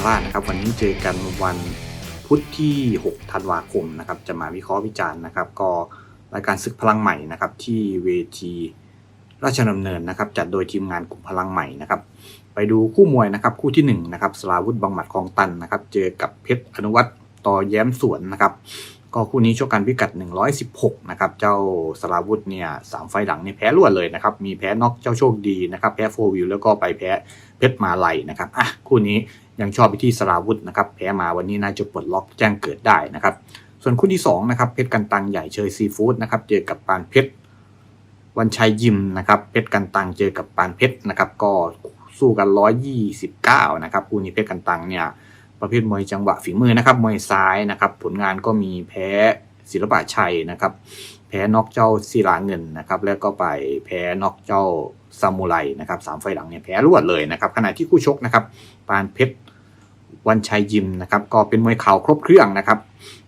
มราชนะครับ วันนี้เจอกันวันพุธที่ 6 ธันวาคมนะครับ จะมาวิเคราะห์วิจารณ์นะครับ ก็รายการศึกพลังใหม่นะครับ ที่เวทีราชดำเนินนะครับ จัดโดยทีมงานกลุ่มพลังใหม่นะครับ ไปดูคู่มวยนะครับ คู่ที่1นะครับสลาวุธบังหมัดคลองตันนะครับ เจอกับเพชรอนุวัตรต่อแย้มสวนนะครับ ก็คู่นี้ชกกันพิกัด 116 นะครับ เจ้าสลาวุธเนี่ยสามไฟหลังนี่แพ้รวดเลยนะครับ มีแพ้น็อกเจ้าโชคดีนะครับ แพ้โฟวิวแล้วก็ไปแพ้เพชรมาลัยนะครับ อะ คู่นี้ ยังชอบไปที่สลาวุธนะครับแพ้มาวันนี้น่าจะปลดล็อกแจ้งเกิดได้นะครับ ส่วนคู่ที่2นะครับเพชรกันตังใหญ่เชยซีฟู้ดนะครับเจอกับปานเพชรวันชัยยิมนะครับเพชรกันตังเจอกับปานเพชรนะครับก็สู้กัน 129 นะครับคู่นี้เพชรกันตังเนี่ยประเภทมวยจังหวะฝีมือนะครับมวยซ้ายนะครับผลงานก็มีแพ้ศิลปะชัยนะครับแพ้นอกเจ้าศิลาเงินนะครับแล้วก็ไปแพ้นอกเจ้าซามูไรนะครับสามไฟล์หลังเนี่ยแพ้รวดเลยนะครับขณะที่คู่ชกนะครับปานเพชร วันชัยยิมนะครับก็เป็นมวยเข่าครบเครื่องนะครับ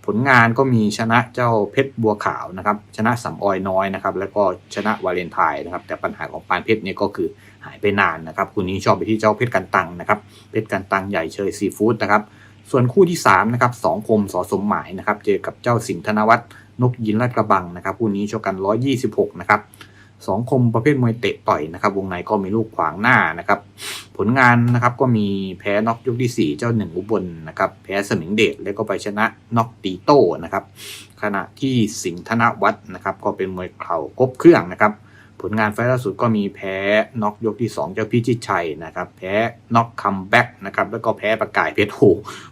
ผลงานก็มีชนะเจ้าเพชรบัวขาวนะครับ ชนะสำออยน้อยนะครับ แล้วก็ชนะวาเลนไทน์นะครับ แต่ปัญหาของปานเพชรเนี่ยก็คือหายไปนานนะครับคู่นี้ชอบไปที่เจ้าเพชรกันตังนะครับ เพชรกันตังใหญ่เชยซีฟู้ดนะครับ ส่วนคู่ที่3นะครับสองคมสอสมหมายนะครับ เจอกับเจ้าสิงห์ธนวัฒนนกยินลาดกระบังนะครับคู่นี้ชกกัน 126 นะครับ สองคมประเภทมวยเตะต่อยนะครับวงในก็มีลูกขวางหน้านะครับ ผลงานนะครับก็มีแพ้น็อกยกที่ 4 เจ้าหนึ่งอุบลนะครับแพ้สมิงเดชแล้วก็ไปชนะน็อกตีโต้นะครับขณะที่สิงห์ธนวัฒน์นะครับก็เป็นมวยเข่าครบเครื่องนะครับ ผลงานไฟล์ล่าสุดก็มีแพ้น็อกยกที่ 2 เจ้าพิชิตชัยนะครับแพ้น็อกคัมแบ็กนะครับแล้วก็แพ้ประกายเพชรโห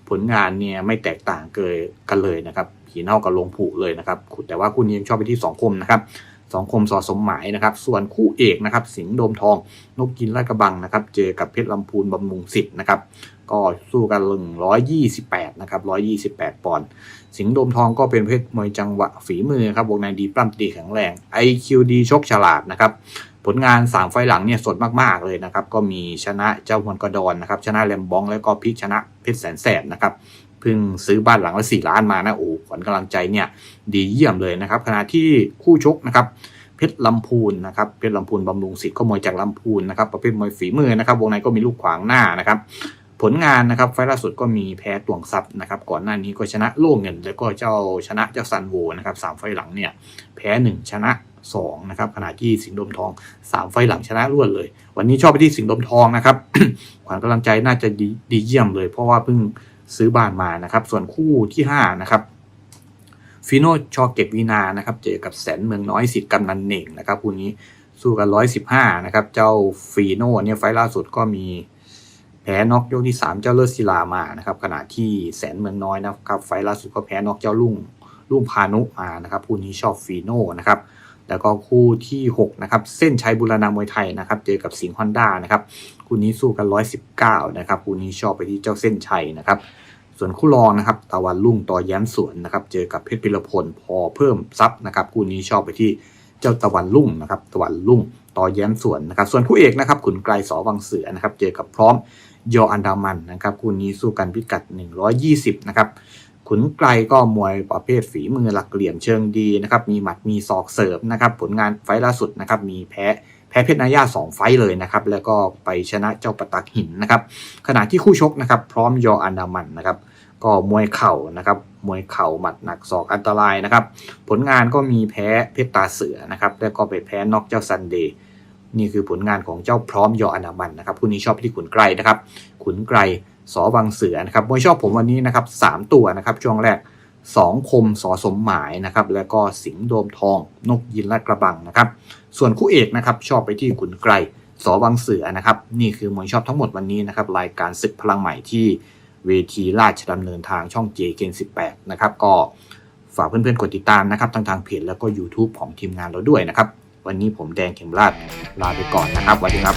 ผลงานเนี่ยไม่แตกต่างเกินกันเลยนะครับผีเน่ากับลงผูเลยนะครับแต่ว่าคู่นี้ยังชอบไปที่ 2 คมนะครับ สองคมสอสมหมายนะครับ ส่วนคู่เอกนะครับ สิงห์โดมทอง นกกินลาดกระบังนะครับ เจอกับเพชรลำพูนบำรุงสิทธิ์นะครับ ก็สู้กันลึง128นะครับ128ปดปอนด์ สิงห์โดมทองก็เป็นเพชรมวยจังหวะฝีมือครับ วงในดีปล้ำตีแข็งแรง IQD ชกฉลาดนะครับ ผลงาน3ไฟหลังเนี่ยสดมากๆเลยนะครับ ก็มีชนะเจ้าฮวนกระดอนนะครับ ชนะแลมบองแล้วก็พลิกชนะเพชรแสนแสบนะครับ เพิ่งซื้อบ้านหลังละ4ล้านมานะโอ้ขวัญกำลังใจเนี่ยดีเยี่ยมเลยนะครับขณะที่คู่ชกนะครับเพชรลำพูนนะครับเพชรลำพูนบำรุงศิษย์ก็มวยจากลำพูนนะครับประเภทมวยฝีมือนะครับวงในก็มีลูกขวางหน้านะครับผลงานนะครับไฟล่าสุดก็มีแพ้ตวงซับนะครับก่อนหน้านี้ก็ชนะโล่เงิน แล้วก็เจ้าชนะเจ้าซันโวนะครับสามไฟหลังเนี่ยแพ้หนึ่งชนะสองนะครับขณะที่สิงห์ดมทองสามไฟหลังชนะรวดเลย วันนี้ชอบไปที่สิงห์ดมทองนะครับขวัญกำลังใจน่าจะดีดีเยี่ยมเลย เพราะว่าเพิ่ง ซื้อบ้านมานะครับ ส่วนคู่ที่ห้านะครับฟิโนชอเก็บวีนานะครับ เจอกับแสนเมืองน้อยสิทธิ์กำนันเหน่งนะครับคู่นี้สู้กันร้อยสิบห้านะครับ เจ้าฟีโนเนี่ยไฟล์ล่าสุดก็มีแพ้นอกยกที่ 3 เจ้าเลิศศิลามานะครับ ขณะที่แสนเมืองน้อยนะครับ ไฟล์ล่าสุดก็แพ้นอกเจ้าลุ่งลุ่งพานุมานะครับคู่นี้ชอบฟีโน่นะครับ แล้วก็คู่ที่6นะครับเส้นชัยบุรณามวยไทยนะครับเจอกับสิงห์ฮอนด้านะครับคู่นี้สู้กัน 119นะครับคู่นี้ชอบไปที่เจ้าเส้นชัยนะครับส่วนคู่รองนะครับตะวันลุ่งต่อแย้มสวนนะครับเจอกับเพชรพิรพลพอเพิ่มซับนะครับคู่นี้ชอบไปที่เจ้าตะวันลุ่งนะครับตะวันลุ่งต่อแย้มสวนนะครับส่วนคู่เอกนะครับขุนไกรสอวังเสือนะครับเจอกับพร้อมยออันดามันนะครับคู่นี้สู้กันพิกัด 120นะครับ ขุนไกลก็มวยประเภทฝีมือหลักเหลี่ยมเชิงดีนะครับมีหมัดมีศอกเสิร์ฟนะครับผลงานไฟล์ล่าสุดนะครับมีแพ้แพ้เพชรนาย่า2 ไฟล์เลยนะครับแล้วก็ไปชนะเจ้าปะตักหินนะครับขณะที่คู่ชกนะครับพร้อมยออันดามันนะครับก็มวยเข่านะครับมวยเข่าหมัดหนักศอกอันตรายนะครับผลงานก็มีแพ้เพชรตาเสือนะครับแล้วก็ไปแพ้น็อกเจ้าซันเดย์นี่คือผลงานของเจ้าพร้อมยออนามันนะครับผู้นี้ชอบที่ขุนไกรนะครับขุนไกร สอวังเสือนะครับมวยชอบผมวันนี้นะครับสามตัวนะครับช่วงแรกสองคมสอสมหมายนะครับแล้วก็สิงห์โดมทอง นกยินลาดกระบังนะครับ ส่วนคู่เอกนะครับชอบไปที่ขุนไกรสอวังเสือนะครับนี่คือมวยชอบทั้งหมดวันนี้นะครับรายการศึกพลังใหม่ที่เวทีราชดำเนินทางช่อง j k 18นะครับก็ฝากเพื่อนๆกดติดตามนะครับทั้งทางเพจแล้วก็ YouTube ของทีมงานเราด้วยนะครับ วันนี้ผมแดงเข็มราชลาไปก่อนนะครับสวัสดีครับ